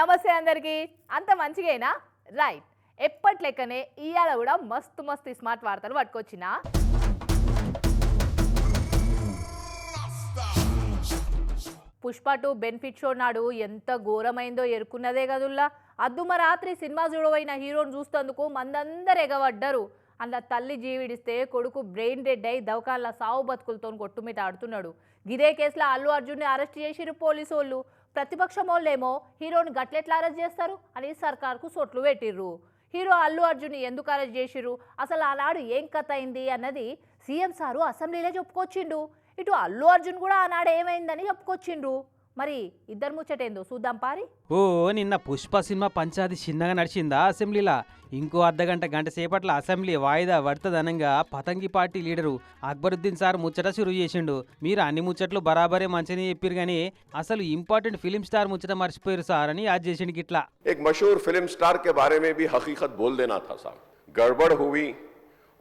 నమస్తే అందరికి. అంత మంచిగైనా? రైట్. ఎప్పటి లెక్కనే ఇవాళ కూడా మస్తు మస్తు స్మార్ట్ వార్తలు పట్టుకొచ్చిన. పుష్ప టూ బెనిఫిట్ షో నాడు ఎంత ఘోరమైందో ఎరుకున్నదే కదుల్లా. అద్దుమ రాత్రి సినిమా చూడవైన హీరోని చూస్తందుకు మందందరు ఎగబడ్డరు. అందులో తల్లి జీవిడిస్తే కొడుకు బ్రెయిన్ డెడ్ అయి దవకాళ్ళ సావు బతుకులతో కొట్టుమిట ఆడుతున్నాడు గిదే కేసులో అల్లు అర్జున్ని అరెస్ట్ చేసిరు పోలీసు వాళ్ళు ప్రతిపక్షం వాళ్ళేమో హీరోని గట్లెట్లా అరెస్ట్ చేస్తారు అని సర్కార్కు సొట్లు పెట్టిర్రు. హీరో అల్లు అర్జున్ ఎందుకు అరెస్ట్ చేసిర్రు? అసలు ఆనాడు ఏం కథ అయింది అన్నది సీఎం సారు అసెంబ్లీలో చెప్పుకొచ్చిండు. ఇటు అల్లు అర్జున్ కూడా ఆనాడు ఏమైందని చెప్పుకొచ్చిండ్రు. మరి ఇద్దరు ముచ్చటేందో చూద్దాం పారి ఓ నిన్న పుష్ప సినిమా పంచాది చిన్నగా నడిచిందా అసెంబ్లీలా ఇంకో అర్ధగంట గంట సేపట్ల అసెంబ్లీ వాయిదా పడుతుందనంగా పతంగి పార్టీ లీడరు అక్బరుద్దీన్ సార్ ముచ్చట షురువు చేసిండు మీరు అన్ని ముచ్చట్లు బరాబరే మంచిని చెప్పారు కానీ అసలు ఇంపార్టెంట్ ఫిలిం స్టార్ ముచ్చట మర్చిపోయారు సార్ అని యాద్ చేసిండు గిట్లా एक मशहूर फिल्म स्टार के बारे में भी हकीकत बोल देना था साहब गड़बड़ हुई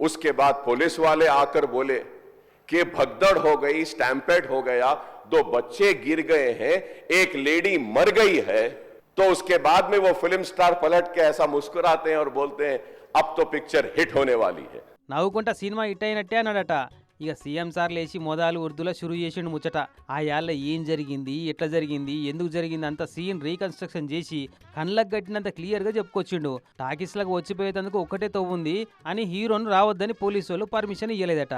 उसके बाद पुलिस वाले आकर बोले कि भगदड़ हो गई स्टैम्पेड हो गया दो बच्चे गिर गए हैं एक लेडी मर गई है तो उसके बाद में वो फिल्म स्टार पलट के ऐसा मुस्कुराते हैं और बोलते हैं अब तो पिक्चर हिट होने वाली है నవ్వుకుంటా సినిమా హిట్ అయినట్టే అన్నాడట ఇక సీఎం సార్ లేచి మొదలు ఉర్దూలో షురు చేసిండు ముచ్చట ఆ యాళ్ళ ఏం జరిగింది ఎట్లా జరిగింది ఎందుకు జరిగింది అంత సీన్ రీకన్స్ట్రక్షన్ చేసి కళ్ళకు కట్టినంత క్లియర్గా చెప్పుకొచ్చిండు టాకీస్లకు వచ్చిపోయేందుకు ఒక్కటే తవ్వుంది అని హీరోను రావద్దని పోలీసు వాళ్ళు పర్మిషన్ ఇవ్వలేదట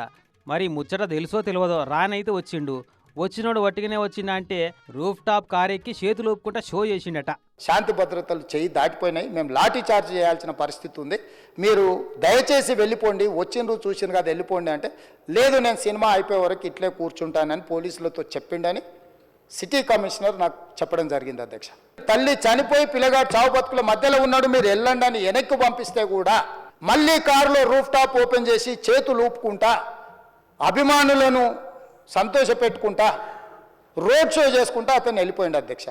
మరి ముచ్చట తెలుసో తెలియదో రానైతే వచ్చిండు వచ్చినోడు వట్టిగానే వచ్చిండ అంటే రూఫ్ టాప్ కారెక్కి చేతులు ఊపుకుంటా షో చేసిండట. శాంతి భద్రతలు చేయి దాటిపోయినాయి. మేము లాఠీ చార్జ్ చేయాల్సిన పరిస్థితి ఉంది. మీరు దయచేసి వెళ్ళిపోండి. వచ్చిండ్రు చూసిండ్రు కదా వెళ్ళిపోండి అంటే లేదు నేను సినిమా అయిపోయే వరకు ఇట్లే కూర్చుంటానని పోలీసులతో చెప్పిండని సిటీ కమిషనర్ నాకు చెప్పడం జరిగింది అధ్యక్ష. తల్లి చనిపోయి పిల్లగా చావు బతుకుల మధ్యలో ఉన్నాడు మీరు వెళ్ళండి అని వెనక్కి పంపిస్తే కూడా మళ్ళీ కారులో రూఫ్ టాప్ ఓపెన్ చేసి చేతులు ఊపుకుంటా అభిమానులను సంతోషపెట్టుకుంటా రోడ్ షో చేసుకుంటా అతను వెళ్ళిపోయింది అధ్యక్ష.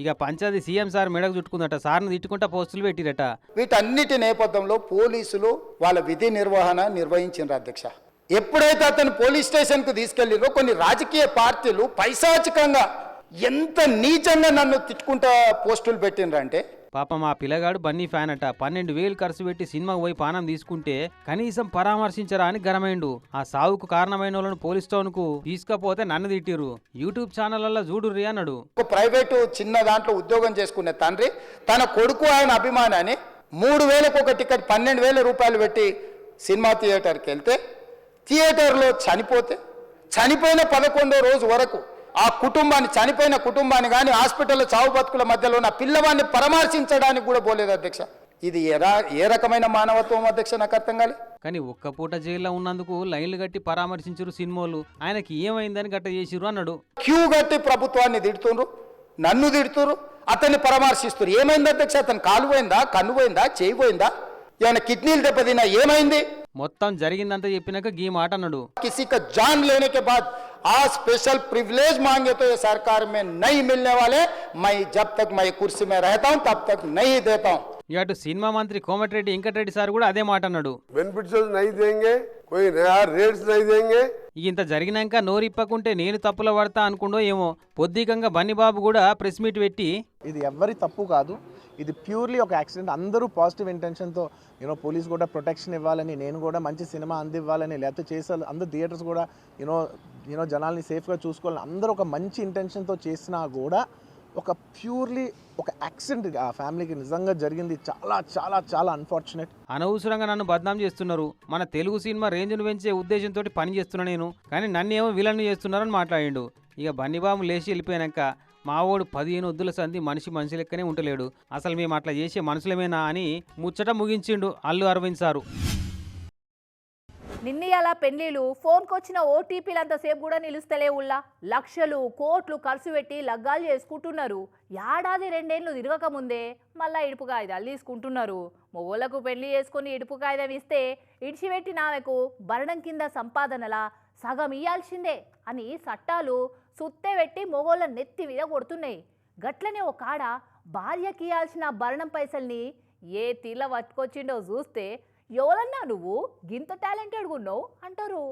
ఇక పంచాది సీఎం సార్ మెడకు చుట్టుకుందట సార్ని తిట్టుకుంటా పోస్టులు పెట్టిరట. వీటన్నిటి నేపథ్యంలో పోలీసులు వాళ్ళ విధి నిర్వహణ నిర్వహించారు అధ్యక్ష. ఎప్పుడైతే అతను పోలీస్ స్టేషన్కు తీసుకెళ్ళిరో కొన్ని రాజకీయ పార్టీలు పైశాచికంగా ఎంత నీచంగా నన్ను తిట్టుకుంటా పోస్టులు పెట్టినరంటే పాపం ఆ పిల్లగాడు బన్నీ ఫ్యాన్ అట పన్నెండు వేలు ఖర్చు పెట్టి సినిమాకు పోయి పానం తీసుకుంటే కనీసం పరామర్శించరా అని గరమైండు ఆ సావుకు కారణమైన వాళ్ళను పోలీస్ స్టేషన్కు తీసుకపోతే నన్ను తిట్టిరు యూట్యూబ్ చూడు చూడుర్రి అన్నాడు. ఒక ప్రైవేటు చిన్న దాంట్లో ఉద్యోగం చేసుకునే తండ్రి తన కొడుకు ఆయన అభిమానాన్ని మూడు వేలకు ఒక టికెట్ పన్నెండు వేల రూపాయలు పెట్టి సినిమా థియేటర్కి వెళ్తే థియేటర్లో చనిపోతే చనిపోయిన పదకొండో రోజు వరకు ఆ కుటుంబాన్ని చనిపోయిన కుటుంబాన్ని కానీ హాస్పిటల్లో చావు బతుకుల మధ్యలో ఉన్న పిల్లవాడిని పరామర్శించడానికి కూడా పోలేదు అధ్యక్ష. ఇది ఎలా ఏ రకమైన మానవత్వం అధ్యక్ష నాకు అర్థం కాలి. కానీ ఒక్క పూట జైల్లో ఉన్నందుకు లైన్లు కట్టి పరామర్శించరు సినిమాలు. ఆయనకి ఏమైందని గట్ట చేసిరు అన్నాడు. క్యూ కట్టి ప్రభుత్వాన్ని తిడుతుండ్రు నన్ను తిడుతురు అతన్ని పరామర్శిస్తురు ఏమైంది అధ్యక్ష? అతను కాలు పోయిందా కన్ను పోయిందా చేయి పోయిందా? ఏమైనా కిడ్నీలు దెబ్బతిన్నా ఏమైంది? మొత్తం జరిగిందంతా చెప్పినాక గీ మాట అన్నాడు. కిసిక జాన్ లేనికే బాద్ आज स्पेशल प्रिविलेज मांगे तो ये सरकार में नहीं मिलने वाले मैं जब तक मैं कुर्सी में रहता हूं तब तक नहीं देता हूं ఇక అటు సినిమా మంత్రి కోమటిరెడ్డి వెంకటరెడ్డి సార్ కూడా అదే మాట అన్నాడు बेनिफिट्स नहीं देंगे कोई नया रेट्स नहीं देंगे ఇక ఇంత జరిగినాక నోరిప్పకుంటే నేను తప్పులో పడతా అనుకుండో ఏమో పొద్దికంగా బన్నిబాబు కూడా ప్రెస్ మీట్ పెట్టి ఇది ఎవ్వరి తప్పు కాదు ఇది ప్యూర్లీ ఒక యాక్సిడెంట్. అందరూ పాజిటివ్ ఇంటెన్షన్తో యూనో పోలీస్ కూడా ప్రొటెక్షన్ ఇవ్వాలని నేను కూడా మంచి సినిమా అందివ్వాలని లేకపోతే చేసే అందరు థియేటర్స్ కూడా యూనో యూనో జనాల్ని సేఫ్గా చూసుకోవాలని అందరూ ఒక మంచి ఇంటెన్షన్తో చేసినా కూడా ఒక ప్యూర్లీ ఒక యాక్సిడెంట్ ఆ ఫ్యామిలీకి నిజంగా జరిగింది. చాలా చాలా చాలా అన్ఫార్చునేట్ అనవసరంగా నన్ను బద్నాం చేస్తున్నారు. మన తెలుగు సినిమా రేంజ్ను పెంచే ఉద్దేశంతో పని చేస్తున్నా నేను. కానీ నన్ను ఏమో విలన్ చేస్తున్నారని మాట్లాడిండు. ఇక బన్నిబాబు లేచి వెళ్ళిపోయాక మావోడు పదిహేను వద్దుల సంధి మనిషి మనిషి లెక్కనే ఉంటలేడు. అసలు మేము అట్లా చేసే మనుషులమేనా అని ముచ్చట ముగించిండు అల్లు అరవింద్ సారు. నిన్న పెళ్ళిలు ఫోన్కి వచ్చిన ఓటీపీలంతసేపు కూడా నిలుస్తలే ఉల్లా. లక్షలు కోట్లు ఖర్చు పెట్టి లగ్గాలు చేసుకుంటున్నారు. ఏడాది రెండేళ్ళు తిరగక ముందే మళ్ళా ఇడుపు కాగితాలు తీసుకుంటున్నారు. మొగోళ్ళకు పెళ్ళి చేసుకుని ఇడుపు కాగితం ఇస్తే ఇడిచిపెట్టిన ఆమెకు భరణం కింద సంపాదనలా సగం ఇయ్యాల్సిందే అని చట్టాలు సుత్తే పెట్టి మొగోళ్ళ నెత్తి మీద కొడుతున్నాయి. గట్లనే ఒక ఆడ భార్యకి ఇయ్యాల్సిన భరణం పైసల్ని ఏ తీల పట్టుకొచ్చిండో చూస్తే ఎవరన్నా నువ్వు గింత టాలెంటెడ్ ఉన్నావు అంటారు.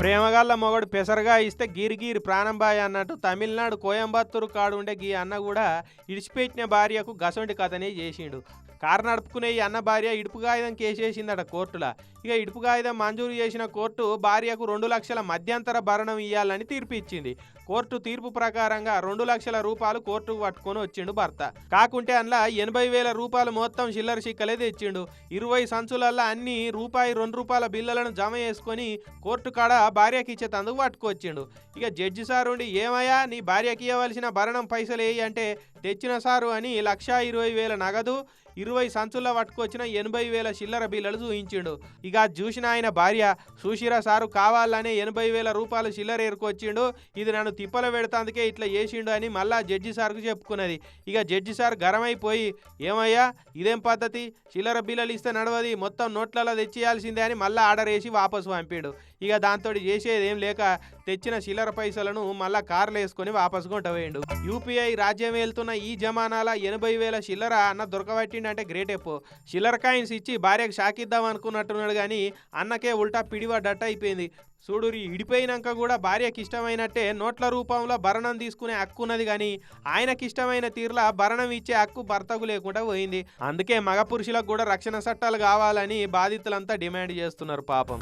ప్రేమగల్ల మొగడు పెసరగా ఇస్తే గిరిగిరి ప్రాణంబాయి అన్నట్టు తమిళనాడు కోయంబత్తూరు కాడుండే గీ అన్న కూడా ఇడిచిపెట్టిన భార్యకు గసొంటి కథనే చేసిండు. కారు నడుపుకునే ఈ అన్న భార్య ఇడుపు కాగితం కేసేసిందట కోర్టులో. ఇక ఇడుపు కాగితం మంజూరు చేసిన కోర్టు భార్యకు రెండు లక్షల మధ్యంతర భరణం ఇవ్వాలని తీర్పు ఇచ్చింది. కోర్టు తీర్పు ప్రకారంగా రెండు లక్షల రూపాయలు కోర్టుకు పట్టుకొని వచ్చిండు భర్త. కాకుంటే అందులో ఎనభై వేల రూపాయలు మొత్తం చిల్లర చిక్కలే తెచ్చిండు. ఇరవై సంచులల్లో అన్ని రూపాయి రెండు రూపాయల బిల్లులను జమ చేసుకొని కోర్టు కాడ భార్యకి ఇచ్చే తందుకు పట్టుకొచ్చిండు. ఇక జడ్జి సారు ఉండి ఏమయ్యా నీ భార్యకి ఇవ్వవలసిన భరణం పైసలు వేయి అంటే తెచ్చిన సారు అని లక్షా ఇరవై వేల నగదు ఇరవై సంచుల్లో పట్టుకొచ్చిన ఎనభై వేల చిల్లర బిల్లలు చూయించిండు. ఇక చూసిన ఆయన భార్య సుశీర సారు కావాలనే ఎనభై వేల రూపాయలు చిల్లర ఏరుకొచ్చిండు. ఇది నన్ను తిప్పల పెడతాందుకే ఇట్లా చేసిండు అని మళ్ళా జడ్జి సార్కు చెప్పుకున్నది. ఇక జడ్జి సార్ గరమైపోయి ఏమయ్యా ఇదేం పద్ధతి? చిల్లర బిల్లలు ఇస్తే నడవది మొత్తం నోట్లలో తెచ్చేయాల్సిందే అని మళ్ళీ ఆర్డర్ వేసి వాపసు పంపాడు. ఇక దాంతో చేసేది ఏం లేక తెచ్చిన చిల్లర పైసలను మళ్ళా కార్లు వేసుకొని వాపసు కొంటవేయండు యూపీఐ రాజ్యం వెళ్తున్న ఈ జమానాల ఎనభై వేల చిల్లర అన్న దొరకబట్టిండు అంటే గ్రేట్ ఎప్పు చిల్లర కాయిన్స్ ఇచ్చి భార్యకు షాకిద్దాం అనుకున్నట్టున్నాడు కానీ అన్నకే ఉల్టా పిడివడ్డట్టు అయిపోయింది. చూడురి ఇడిపోయినాక కూడా భార్యకి ఇష్టమైనట్టే నోట్ల రూపంలో భరణం తీసుకునే హక్కు ఉన్నది కానీ ఆయనకి ఇష్టమైన తీరులా భరణం ఇచ్చే హక్కు భర్తకు లేకుండా పోయింది. అందుకే మగ పురుషులకు కూడా రక్షణ చట్టాలు కావాలని బాధితులంతా డిమాండ్ చేస్తున్నారు పాపం.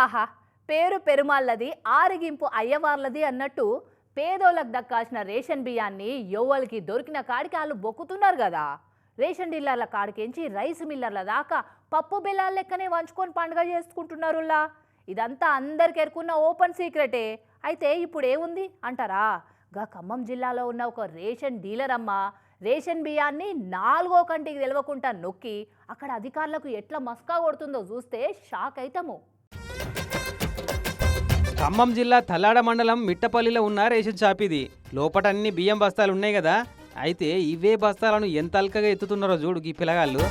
ఆహా పేరు పెరుమాళ్ళది ఆరిగింపు అయ్యవార్లది అన్నట్టు పేదోళ్ళకు దక్కాల్సిన రేషన్ బియ్యాన్ని యవ్వలకి దొరికిన కాడికి వాళ్ళు బొక్కుతున్నారు కదా. రేషన్ డీలర్ల కాడికించి రైస్ మిల్లర్ల దాకా పప్పు బిల్లాల లెక్కనే వంచుకొని పండుగ చేసుకుంటున్నారులా. ఇదంతా అందరికి ఎరుకున్న ఓపెన్ సీక్రెటే. అయితే ఇప్పుడు ఏముంది? అంటారా? గా ఖమ్మం జిల్లాలో ఉన్న ఒక రేషన్ డీలర్ అమ్మ రేషన్ బియ్యాన్ని నాలుగో కంటికి తెలవకుండా నొక్కి అక్కడ అధికారులకు ఎట్లా మస్కా కొడుతుందో చూస్తే షాక్ అవుతాము ఖమ్మం జిల్లా తల్లాడ మండలం మిట్టపల్లిలో ఉన్న రేషన్ షాప్ ఇది. లోపట అన్ని బియ్యం బస్తాలు ఉన్నాయి కదా అయితే ఇవే బస్తాలను ఎంత అల్కగా ఎత్తుతున్నారో చూడు ఈ పిల్లగాళ్ళు.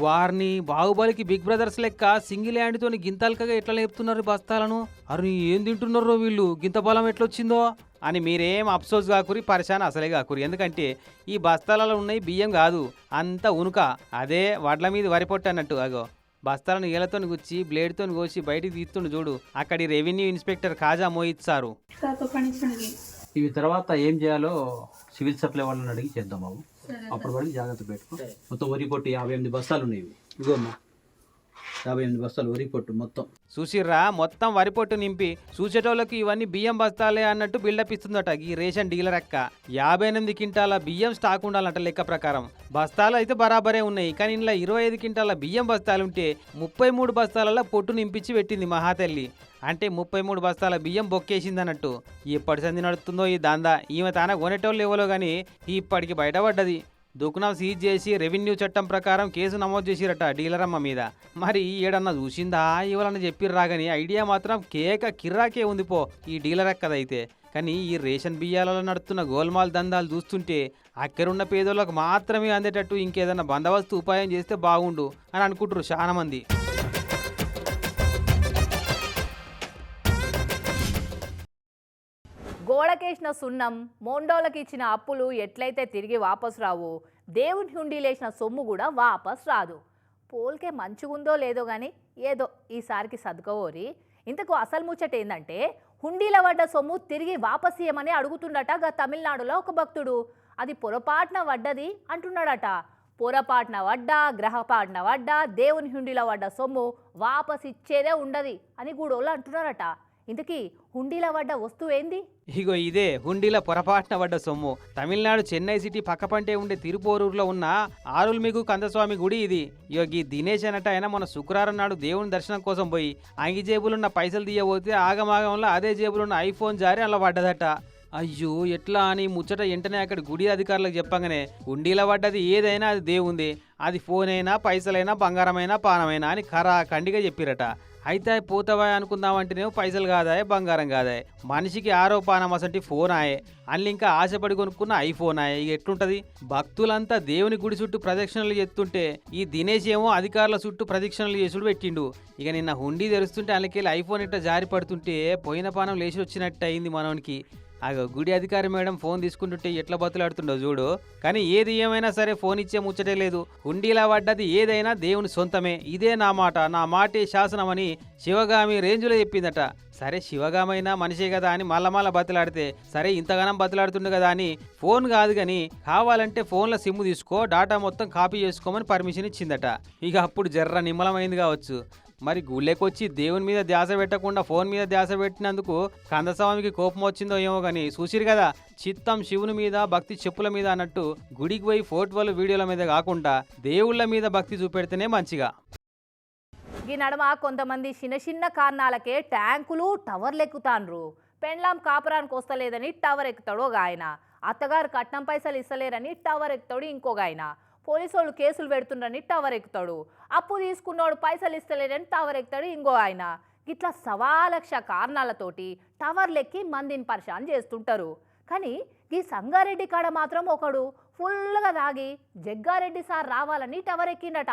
వారిని బాహుబలికి బిగ్ బ్రదర్స్ లెక్క సింగిల్ హ్యాండ్తో గింత అల్కగా ఎట్లా లేపుతున్నారు ఈ బస్తాలను? అరే ఏం తింటున్నారో వీళ్ళు? గింత బలం ఎట్లొచ్చిందో? అని మీరేం అఫ్సోస్ కాకురి పరిశాన్ అసలే కాకురి ఎందుకంటే ఈ బస్తాలలో ఉన్నాయి బియ్యం కాదు అంత ఉనుక. అదే వడ్ల మీద వరిపొట్టు అన్నట్టు. అగో బస్తాలను ఏలతో గుచ్చి బ్లేడ్తో కోసి బయటికి తీస్తుండు చూడు. అక్కడి revenue inspector Kaja Mohit sir. ఇవి తర్వాత ఏం చేయాలో సివిల్ సప్లై వాళ్ళని అడిగి చేద్దాం బాబు. అప్పటి వరకు జాగ్రత్త పెట్టుకో. మొత్తం వరి పొట్టు యాభై ఎనిమిది బస్తాలు ఉన్నాయి ఇగోమ్మా. యాభై ఎనిమిది బస్తాలు వరి పొట్టు మొత్తం. చూసిర్రా మొత్తం వరి పొట్టు నింపి చూసేటోళ్ళకి ఇవన్నీ బియ్యం బస్తాలే అన్నట్టు బిల్డప్ ఇస్తుందట ఈ రేషన్ డీలర్ అక్క. యాభై ఎనిమిది క్వింటాల బియ్యం స్టాక్ ఉండాలంట లెక్క ప్రకారం. బస్తాలు అయితే బరాబరే ఉన్నాయి కానీ ఇంట్లో ఇరవై ఐదు క్వింటాల బియ్యం బస్తాలు ఉంటే ముప్పై మూడు బస్తాలలో పొట్టు నింపించి పెట్టింది మహాతల్లి. అంటే ముప్పై మూడు బస్తాల బియ్యం బొక్కేసింది అన్నట్టు సంధి నడుస్తుందో ఈ దాందా? ఈమె తాన కొనేటోళ్ళు ఇవ్వలో కానీ ఇప్పటికి బయటపడ్డది. దుకాణం సీజ్ చేసి రెవెన్యూ చట్టం ప్రకారం కేసు నమోదు చేసిరట డీలర్ అమ్మ మీద. మరి ఏడన్నా చూసిందా? ఇవ్వాలని చెప్పిర్రా కానీ ఐడియా మాత్రం కేక కిర్రాకే ఉంది పో ఈ డీలర్ అక్కదైతే కానీ ఈ రేషన్ బియ్యాలలో నడుస్తున్న గోల్మాల్ దందాలు చూస్తుంటే అక్కడున్న పేదోళ్ళకు మాత్రమే అందేటట్టు ఇంకేదన్నా బందోబస్తు ఉపాయం చేస్తే బాగుండు అని అనుకుంటారు మంది. గోడకేసిన సున్నం మోండోలకి ఇచ్చిన అప్పులు ఎట్లయితే తిరిగి వాపసు రావు దేవుని హుండీలేసిన సొమ్ము కూడా వాపస్ రాదు. పోల్కే మంచిగుందో లేదో కానీ ఏదో ఈసారికి సర్దుకోవరి ఇంతకు అసలు ముచ్చట ఏంటంటే హుండీల పడ్డ సొమ్ము తిరిగి వాపస్ ఇయ్యమని అడుగుతుండట గా తమిళనాడులో ఒక భక్తుడు. అది పొరపాటున పడ్డది అంటున్నాడట. పొరపాటున వడ్డ గ్రహపాటున వడ్డ దేవుని హుండీలో పడ్డ సొమ్ము వాపసిచ్చేదే ఉండదు అని గూడోళ్ళు అంటున్నారట. ఇంతకీ హుండీల పడ్డ వస్తువు ఏంది? ఇగో ఇదే హుండీల పొరపాటున పడ్డ సొమ్ము. తమిళనాడు చెన్నై సిటీ పక్కపంటే ఉండే తిరుపోరూరులో ఉన్న ఆరుల్మిగు కందస్వామి గుడి ఇది. యోగి దినేష్ అనట ఆయన మన శుక్రవారం నాడు దేవుని దర్శనం కోసం పోయి అంగి జేబులున్న పైసలు తీయబోతే ఆగమాగంలో అదే జేబులున్న ఐఫోన్ జారి అలా పడ్డదట. అయ్యో ఎట్లా అని ముచ్చట వెంటనే అక్కడ గుడి అధికారులకు చెప్పగానే హుండీల పడ్డది ఏదైనా అది దేవుంది. అది ఫోన్ అయినా పైసలైనా బంగారమైనా పానమైనా అని ఖరా ఖండిగా చెప్పిరట. అయితే పోతావా అనుకుందామంటేనేమో పైసలు కాదాయే బంగారం కాదాయే. మనిషికి ఆరోపానం అసంటి ఫోన్ ఆయే అన్ని ఇంకా ఆశపడి కొనుక్కున్న ఐఫోన్ ఆయే ఇక ఎట్లుంటది? భక్తులంతా దేవుని గుడి చుట్టూ ప్రదక్షిణలు చేస్తుంటే ఈ దినేష్ ఏమో అధికారుల చుట్టూ ప్రదక్షిణలు చేసుడు పెట్టిండు. ఇక నిన్న హుండీ తెరుస్తుంటే అందుకెళ్ళి ఐఫోన్ ఇట్లా జారి పడుతుంటే పోయిన పానం లేచి వచ్చినట్టు అయింది మనోనికి. ఆ గుడి అధికారి మేడం ఫోన్ తీసుకుంటుంటే ఎట్లా బతులాడుతుండో చూడు. కానీ ఏది ఏమైనా సరే ఫోన్ ఇచ్చే ముచ్చటే లేదు. హుండీలా పడ్డది ఏదైనా దేవుని సొంతమే. ఇదే నా మాట. నా మాటే శాసనమని శివగామి రేంజ్లో చెప్పిందట. సరే శివగామైనా మనిషే కదా అని మళ్ళా మళ్ళా బతులాడితే సరే ఇంతగానం బతలాడుతుండే కదా అని ఫోన్ కాదు కానీ కావాలంటే ఫోన్లో సిమ్ తీసుకో డాటా మొత్తం కాపీ చేసుకోమని పర్మిషన్ ఇచ్చిందట. ఇక అప్పుడు జర్ర నిమ్మలమైంది కావచ్చు. మరి గుళ్ళెకొచ్చి దేవుని మీద ధ్యాస పెట్టకుండా ఫోన్ మీద ధ్యాస పెట్టినందుకు కందస్వామికి కోపం వచ్చిందో ఏమో కానీ చూసిరు కదా. చిత్తం శివుని మీద భక్తి చెప్పుల మీద అన్నట్టు గుడికి పోయి ఫోటోలు వీడియోల మీద కాకుండా దేవుళ్ళ మీద భక్తి చూపెడితేనే మంచిగా. ఈ నడమ కొంతమంది చిన్న చిన్న కారణాలకే ట్యాంకులు టవర్లు ఎక్కుతాన్రు పెండ్లాం కాపురానికి వస్తలేదని టవర్ ఎక్కుతాడు ఒక ఆయన. అత్తగారు కట్నం పైసలు ఇస్తలేరని టవర్ ఎక్కుతాడు ఇంకొక ఆయన. పోలీసు వాళ్ళు కేసులు పెడుతుండని టవర్ ఎక్కుతాడు అప్పు తీసుకున్నోడు పైసలు ఇస్తలేడని టవర్ ఎక్కుతాడు ఇంకో ఆయన. ఇట్లా సవాలక్ష కారణాలతోటి టవర్లు ఎక్కి మందిని పరిశాన్ చేస్తుంటారు. కానీ ఈ సంగారెడ్డి కాడ మాత్రం ఒకడు ఫుల్గా తాగి జగ్గారెడ్డి సార్ రావాలని టవర్ ఎక్కిండట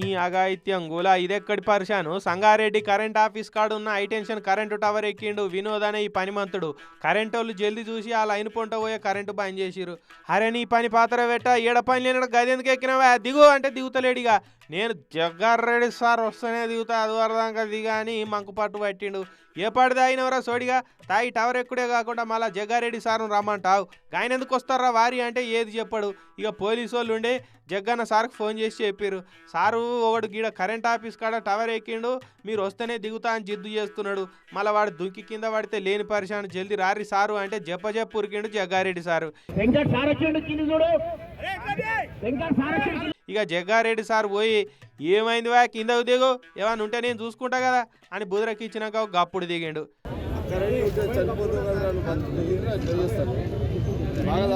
ఈ అఘాయిత్యం గులా ఇదెక్కడి పరిశాను? సంగారెడ్డి కరెంట్ ఆఫీస్ కాడ ఉన్న హైటెన్షన్ కరెంటు టవర్ ఎక్కిండు వినోద్ అనే ఈ పనిమంతుడు. కరెంటు వాళ్ళు జల్దీ చూసి ఆ లైన్ పొంట పోయే కరెంటు బంద్ చేసిరు అరే నీ పని పాత్ర పెట్ట ఏడ పని లేని గది ఎందుకు ఎక్కినవా? దిగు అంటే దిగుతలేడిగా. నేను జగ్గారెడ్డి సార్ వస్తేనే దిగుతా అది వరదాకా దిగా అని మంకు పట్టు పట్టిండు. ఏ పాడు తాగినవరా సోడిగా? తాగి టవర్ ఎక్కుడే కాకుండా మళ్ళా జగ్గారెడ్డి సార్ను రమ్మంటావు. ఆయన ఎందుకు వస్తారా వారి అంటే ఏది చెప్పడు. ఇక పోలీసు వాళ్ళు ఉండే జగ్గన్న సార్కి ఫోన్ చేసి చెప్పారు సారు ఒకడు గీడ కరెంట్ ఆఫీస్ కాడ టవర్ ఎక్కిండు మీరు వస్తేనే దిగుతా అని జిద్దు చేస్తున్నాడు. మళ్ళీ వాడు దుంకి కింద పడితే లేని పరిశాను జల్దీ రారి సారు అంటే జప్ప జప్ప ఉరికిండు జగ్గారెడ్డి సారు. ఇక జగ్గారెడ్డి సార్ పోయి ఏమైంది వా కిందకు దిగు. ఏమన్నా ఉంటే నేను చూసుకుంటా కదా అని బుధరకి ఇచ్చినాక ఒక గప్పుడు దిగిండు. బాగా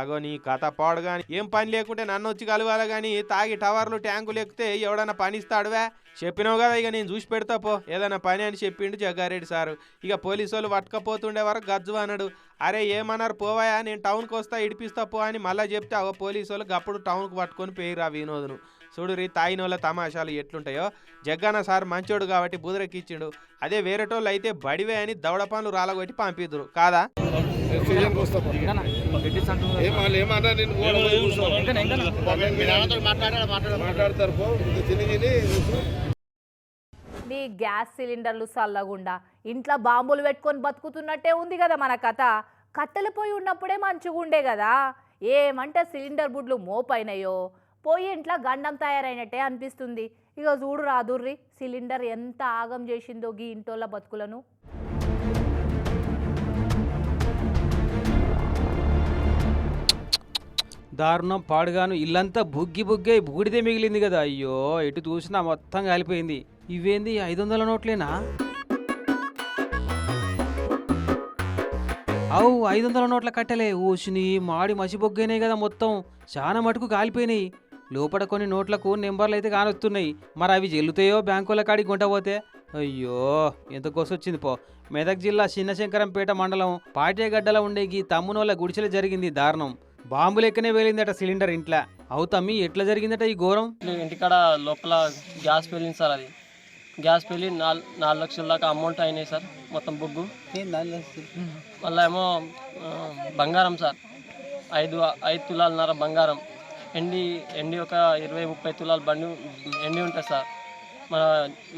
అగో నీ కథ పాడు గాని. ఏం పని లేకుంటే నన్ను వచ్చి కలవాలి కానీ తాగి టవర్లు ట్యాంకులు ఎక్కితే ఎవడన్నా పని ఇస్తాడువే? చెప్పినావు కదా ఇక నేను చూసి పెడతా పో. ఏదైనా పని అని చెప్పిండు జగ్గారెడ్డి సారు. ఇక పోలీసు వాళ్ళు పట్టుకపోతుండే వరకు గజ్జు అన్నాడు అరే ఏమన్నారు? పోవాయా? నేను టౌన్కి వస్తా ఇడిపిస్తా పో అని మళ్ళీ చెప్తే అగో పోలీసు వాళ్ళు అప్పుడు టౌన్కి పట్టుకొని పోయిరా వినోదును. చూడు రీ తాయిన తమాషాలు ఎట్లుంటాయో. జగ్గన్న సార్ మంచోడు కాబట్టి బుదరకిచ్చిండు అదే వేరేటోళ్ళు అయితే బడివే అని దవడ పనులు రాలగొట్టి పంపిద్దురు కాదా? స్టేషన్కి నీ గ్యాస్ సిలిండర్లు చల్లగుండా ఇంట్లో బాంబులు పెట్టుకొని బతుకుతున్నట్టే ఉంది కదా మన కథ. కట్టెలు పోయి ఉన్నప్పుడే మంచిగుండే కదా. ఏమంటే సిలిండర్ బుడ్లు మోపైనయో. పోయి ఇంట్లో గండం తయారైనట్టే అనిపిస్తుంది. ఇక చూడు రాదుర్రి సిలిండర్ ఎంత ఆగం చేసిందో గీ ఇంటోళ్ళ బతుకులను. దారుణం పాడుగాను ఇల్లంతా బుగ్గి బుగ్గే బూడిదే మిగిలింది కదా. అయ్యో ఎటు చూసినా మొత్తం కాలిపోయింది. ఇవేంది ఐదు వందల నోట్లేనా? అవు ఐదు వందల నోట్ల కట్టలే. ఊసిని మాడి మసిబొగ్గైనాయి కదా మొత్తం. చాలా మటుకు కాలిపోయినాయి. లోపల కొన్ని నోట్లకు నెంబర్లు అయితే కానొస్తున్నాయి మరి అవి జల్లుతాయో బ్యాంకుల కాడికి గుంటపోతే అయ్యో ఎంత కోసొచ్చింది పో. మెదక్ జిల్లా చిన్నశంకరంపేట మండలం పాటేగడ్డలో ఉండే ఈ తమ్మునోళ్ళ గుడిసెలో జరిగింది దారుణం. బాంబు లెక్కనే వేలిందట సిలిండర్ ఇంట్లో. అవు తమ్మి ఎట్లా జరిగిందట ఈ ఘోరం? ఇంటికాడ లోపల గ్యాస్ పేలింది సార్ అది. గ్యాస్ పేలి నాలుగు నాలుగు లక్షల దాకా అమౌంట్ అయినాయి సార్ మొత్తం బుగ్గు. మళ్ళీ ఏమో బంగారం సార్. ఐదు ఐదు తులాలన్నర బంగారం. ఎండి ఎండి ఒక ఇరవై ముప్పై తులాల బండి ఎండి ఉంటుంది సార్. మన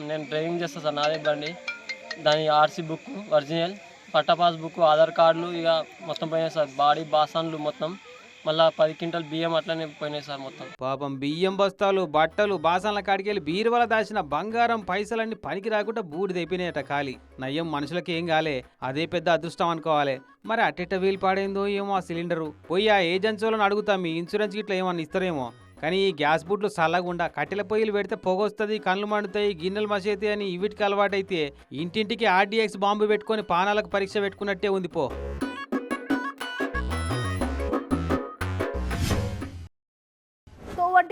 నేను డ్రైవింగ్ చేస్తాను సార్ నాదే బండి. దాని ఆర్సీ బుక్ ఒరిజినల్ పట్టా పాస్ బుక్ ఆధార్ కార్డులు ఇక మొత్తం పోయినాయి సార్. బాడీ బాసన్లు మొత్తం. మళ్ళీ పది క్వింటల్ బియ్యం అట్లనే పోయినాయి సార్ మొత్తం. పాపం బియ్యం బస్తాలు బట్టలు బాసన్ల కాడికెళ్ళి బీరువల దాచిన బంగారం పైసలన్నీ పనికి రాకుండా బూడిదైపోయినాయట ఖాళీ. నయ్యం మనుషులకి ఏం కాలే అదే పెద్ద అదృష్టం అనుకోవాలి. మరి అట్టెట్ట వీలు పాడైందో ఏమో ఆ సిలిండరు. పోయి ఆ ఏజెన్సీలను అడుగుతా మీ ఇన్సూరెన్స్ ఇట్లా ఏమన్నా ఇస్తారేమో. కానీ ఈ గ్యాస్ బుట్లు చల్లగుండా కట్టెల పొయ్యిలు పెడితే పొగొస్తుంది కళ్ళు మండుతాయి గిన్నెలు మసేతాయి అని వీటికి అలవాటైతే ఇంటింటికి ఆర్డీఎక్స్ బాంబు పెట్టుకొని పానాలకు పరీక్ష పెట్టుకున్నట్టే ఉంది పో.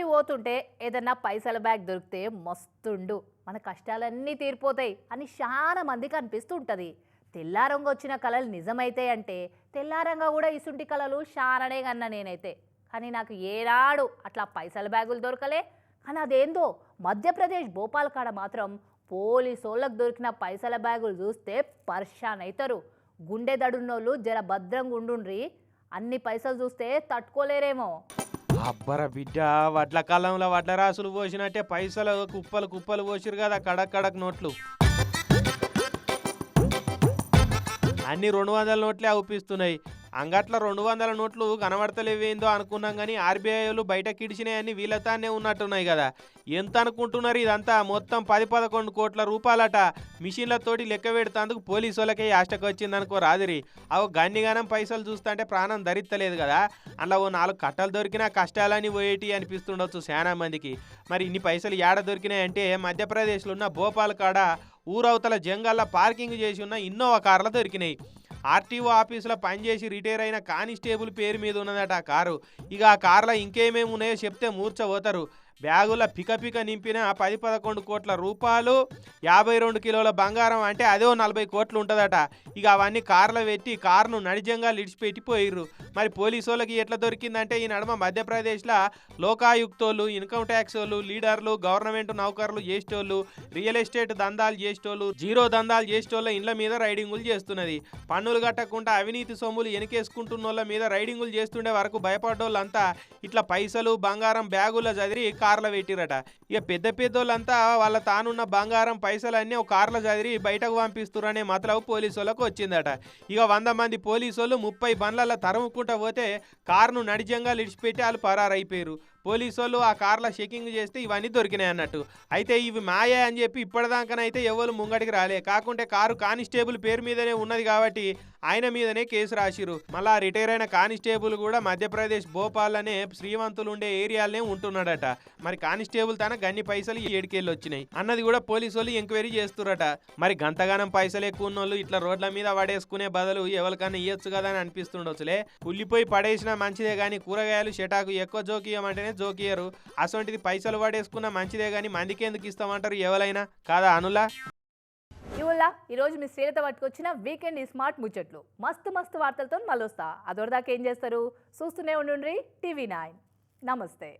తోవంటి పోతుంటే ఏదన్నా పైసల బ్యాగ్ దొరికితే మస్తుండు. మన కష్టాలన్నీ తీరిపోతాయి అని చాలా మందికి అనిపిస్తుంటుంది. తెల్లారంగా వచ్చిన కళలు నిజమైతే అంటే తెల్లారంగా కూడా ఇసుంటి కళలు చాలానే కన్నా నేనైతే. కానీ నాకు ఏనాడు అట్లా పైసల బ్యాగులు దొరకలే. కానీ అదేందో మధ్యప్రదేశ్ భోపాల్ కాడ మాత్రం పోలీసోళ్ళకు దొరికిన పైసల బ్యాగులు చూస్తే పర్షాన్ అవుతారు గుండె దడున్నోళ్ళు జర భద్రంగా ఉండుండ్రి అన్ని పైసలు చూస్తే తట్టుకోలేరేమో. అబ్బర బిడ్డ వడ్ల కాలంలో వడ్ల రాసులు పోసినట్టే పైసలు కుప్పలు కుప్పలు పోసిరు కదా కడక్ కడక్ నోట్లు. అన్ని రెండు వందల నోట్లే అవుపిస్తున్నాయి అంగట్ల రెండు వందల నోట్లు కనబడతలేవేందో అనుకున్నాం కానీ ఆర్బీఐలు బయట కిడిచినాయని వీళ్ళతానే ఉన్నట్టున్నాయి కదా. ఎంత అనుకుంటున్నారు ఇదంతా? మొత్తం పది పదకొండు కోట్ల రూపాయలట. మిషన్లతోటి లెక్క పెడతాందుకు పోలీసు వాళ్ళకే ఆష్టకు వచ్చిందనుకో రాదిరి. అవు గన్నిగానం పైసలు చూస్తుంటే ప్రాణం ధరిత్తలేదు కదా. అలా ఓ నాలుగు కట్టలు దొరికినా కష్టాలని పోయేటి అనిపిస్తుండొచ్చు చాలా మందికి. మరి ఇన్ని పైసలు ఏడ దొరికినాయంటే మధ్యప్రదేశ్లో ఉన్న భోపాల్ కాడ ఊరవతల జంగల్లో పార్కింగ్ చేసి ఉన్న ఇన్నోవా కార్లు దొరికినాయి. ఆర్టీఓ ఆఫీసులో పనిచేసి రిటైర్ అయిన కానిస్టేబుల్ పేరు మీద ఉన్నదట ఆ కారు. ఇక ఆ కార్లో ఇంకేమేమి ఉన్నాయో చెప్తే మూర్చబోతారు బ్యాగుల పిక పిక నింపిన పది పదకొండు కోట్ల రూపాయలు యాభై రెండు కిలోల బంగారం అంటే అదే నలభై కోట్లు ఉంటుందట. ఇక అవన్నీ కార్లో పెట్టి కారును నడిజంగా లిడిచిపెట్టిపోయిర్రు మరి పోలీసు వాళ్ళకి ఎట్లా దొరికిందంటే ఈ నడుమ మధ్యప్రదేశ్లో లోకాయుక్తోళ్ళు ఇన్కమ్ ట్యాక్స్ వాళ్ళు లీడర్లు గవర్నమెంట్ నౌకర్లు చేసేటోళ్ళు రియల్ ఎస్టేట్ దందాలు చేసేటోళ్ళు జీరో దందాలు చేసేటోళ్ళ ఇండ్ల మీద రైడింగులు చేస్తున్నది. పన్నులు కట్టకుండా అవినీతి సొమ్ములు ఎనికేసుకుంటున్న వాళ్ళ మీద రైడింగులు చేస్తుండే వరకు భయపడ్డోళ్ళంతా ఇట్లా పైసలు బంగారం బ్యాగుల చదిరి కార్లో పెట్టిరట ఇక పెద్ద పెద్దోళ్ళంతా వాళ్ళ తానున్న బంగారం పైసలు అన్నీ ఒక కార్లో చదిరి బయటకు పంపిస్తురనే మతలవు పోలీసు వాళ్ళకు వచ్చిందట. ఇక వంద మంది పోలీసు వాళ్ళు ముప్పై బండ్ల తరుముకుంటా పోతే కారును నడిజంగా ఇడిచిపెట్టి వాళ్ళు పరారైపోయారు పోలీసు వాళ్ళు ఆ కార్ల చెకింగ్ చేస్తే ఇవన్నీ దొరికినాయి అన్నట్టు. అయితే ఇవి మాయే అని చెప్పి ఇప్పటిదాకానైతే ఎవరు ముంగడికి రాలే. కాకుంటే కారు కానిస్టేబుల్ పేరు మీదనే ఉన్నది కాబట్టి ఆయన మీదనే కేసు రాసిరు మళ్ళా రిటైర్ అయిన కానిస్టేబుల్ కూడా మధ్యప్రదేశ్ భోపాల్ అనే శ్రీమంతులు ఉండే ఏరియాలనే ఉంటున్నాడట. మరి కానిస్టేబుల్ తన గన్ని పైసలు ఏడుకెళ్ళి వచ్చినాయి అన్నది కూడా పోలీసు వాళ్ళు ఎంక్వైరీ చేస్తురట మరి గంతగానం పైసలు ఎక్కువ ఉన్నోళ్ళు ఇట్లా రోడ్ల మీద పడేసుకునే బదులు ఎవరికన్నా ఇయ్యొచ్చు కదా అని అనిపిస్తుండొచ్చులే. కుళ్ళిపోయి పడేసినా మంచిదే కానీ కూరగాయలు షటాకు ఎక్కువ జోకియమంటేనే జోకియరు అసొంటిది పైసలు పడేసుకున్న మంచిదే కానీ మందికి ఎందుకు ఇస్తామంటారు ఎవరైనా కాదా అనులా? ఈ ఈరోజు మీ శ్రీలత పట్టుకొచ్చిన వీకెండ్ ఈ స్మార్ట్ ముచ్చట్లు. మస్తు మస్తు వార్తలతో మళ్ళీ అదొరదాకా ఏం చేస్తారు? చూస్తూనే ఉండుండ్రి టీవీ నైన్. నమస్తే.